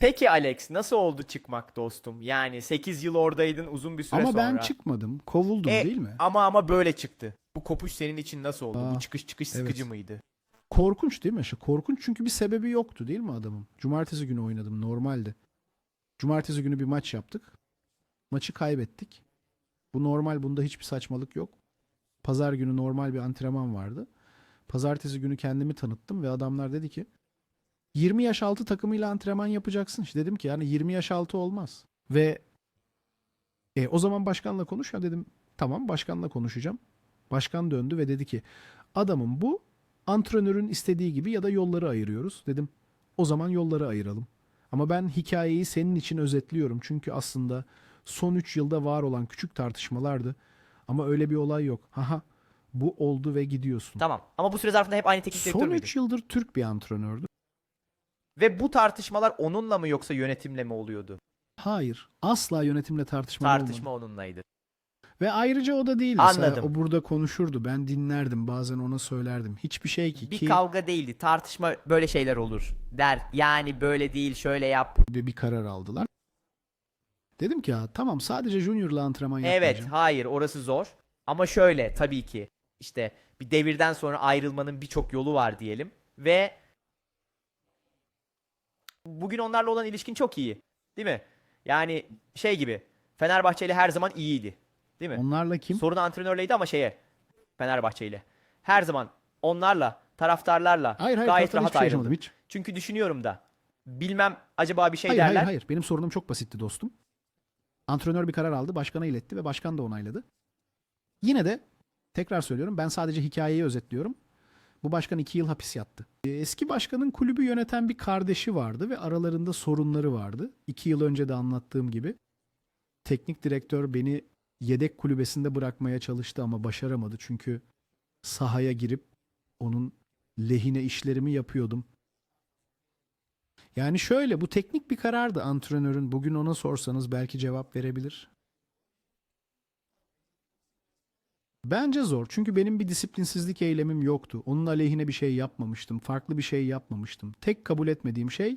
Peki Alex nasıl oldu çıkmak dostum? Yani 8 yıl oradaydın uzun bir süre Ama sonra. ben çıkmadım. Kovuldum E, değil mi? Ama ama böyle çıktı. Bu kopuş senin için nasıl oldu? Aa, Bu çıkış çıkış evet. sıkıcı mıydı? Korkunç değil mi? İşte korkunç çünkü bir sebebi yoktu değil mi adamın? Cumartesi günü oynadım normalde. Cumartesi günü bir maç yaptık. Maçı kaybettik. Bu normal bunda hiçbir saçmalık yok. Pazar günü normal bir antrenman vardı. Pazartesi günü kendimi tanıttım ve adamlar dedi ki 20 yaş altı takımıyla antrenman yapacaksın. İşte dedim ki yani 20 yaş altı olmaz. Ve e, o zaman başkanla konuş ya dedim. Tamam başkanla konuşacağım. Başkan döndü ve dedi ki adamın bu antrenörün istediği gibi ya da yolları ayırıyoruz. Dedim o zaman yolları ayıralım. Ama ben hikayeyi senin için özetliyorum. Çünkü aslında son 3 yılda var olan küçük tartışmalardı. Ama öyle bir olay yok. Haha bu oldu ve gidiyorsun. Tamam. Ama bu süre zarfında hep aynı teknik direktör Son müydü? 3 yıldır Türk bir antrenördü. Ve bu tartışmalar onunla mı yoksa yönetimle mi oluyordu? Hayır. Asla yönetimle tartışma olmadı. Tartışma onunlaydı. Ve ayrıca o da değil. Mesela Anladım. O burada konuşurdu. Ben dinlerdim. Bazen ona söylerdim. Hiçbir şey ki. Bir ki kavga değildi. Tartışma böyle şeyler olur. Der. Yani böyle değil şöyle yap. bir, bir karar aldılar. Dedim ki ya tamam sadece juniorla antrenman Evet, yapmayacağım. hayır orası zor. Ama şöyle tabii ki işte bir devirden sonra ayrılmanın birçok yolu var diyelim ve bugün onlarla olan ilişkin çok iyi. Değil mi? Yani şey gibi Fenerbahçe ile her zaman iyiydi. Değil mi? Onlarla kim? Sorun antrenörleydi ama şeye Fenerbahçe ile. Her zaman onlarla, taraftarlarla Hayır hayır gayet rahat şey hiç. Çünkü düşünüyorum da bilmem acaba bir şey hayır derler. hayır hayır. Benim sorunum çok basitti dostum. Antrenör bir karar aldı. Başkana iletti ve başkan da onayladı. Yine de tekrar söylüyorum ben sadece hikayeyi özetliyorum. Bu başkan iki yıl hapis yattı. Ee, Eski başkanın kulübü yöneten bir kardeşi vardı ve aralarında sorunları vardı. İki yıl önce de anlattığım gibi. Teknik direktör beni yedek kulübesinde bırakmaya çalıştı ama başaramadı. Çünkü sahaya girip onun lehine işlerimi yapıyordum. Yani şöyle bu teknik bir karardı antrenörün. Bugün ona sorsanız belki cevap verebilir. Bence zor. Çünkü benim bir disiplinsizlik eylemim yoktu. Onun aleyhine bir şey yapmamıştım. Farklı bir şey yapmamıştım. Tek kabul etmediğim şey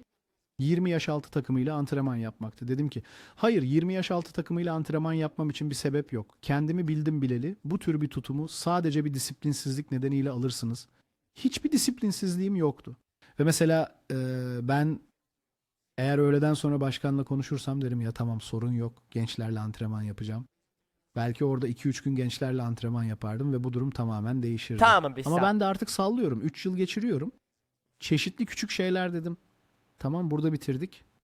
20 yaş altı takımıyla antrenman yapmaktı. Dedim ki hayır 20 yaş altı takımıyla antrenman yapmam için bir sebep yok. Kendimi bildim bileli bu tür bir tutumu sadece bir disiplinsizlik nedeniyle alırsınız. Hiçbir disiplinsizliğim yoktu. Ve mesela e, ben eğer öğleden sonra başkanla konuşursam derim ya tamam sorun yok. Gençlerle antrenman yapacağım. Belki orada 2-3 gün gençlerle antrenman yapardım ve bu durum tamamen değişirdi. Tamam bir Ama ben de artık sallıyorum. 3 yıl geçiriyorum. Çeşitli küçük şeyler dedim. Tamam burada bitirdik.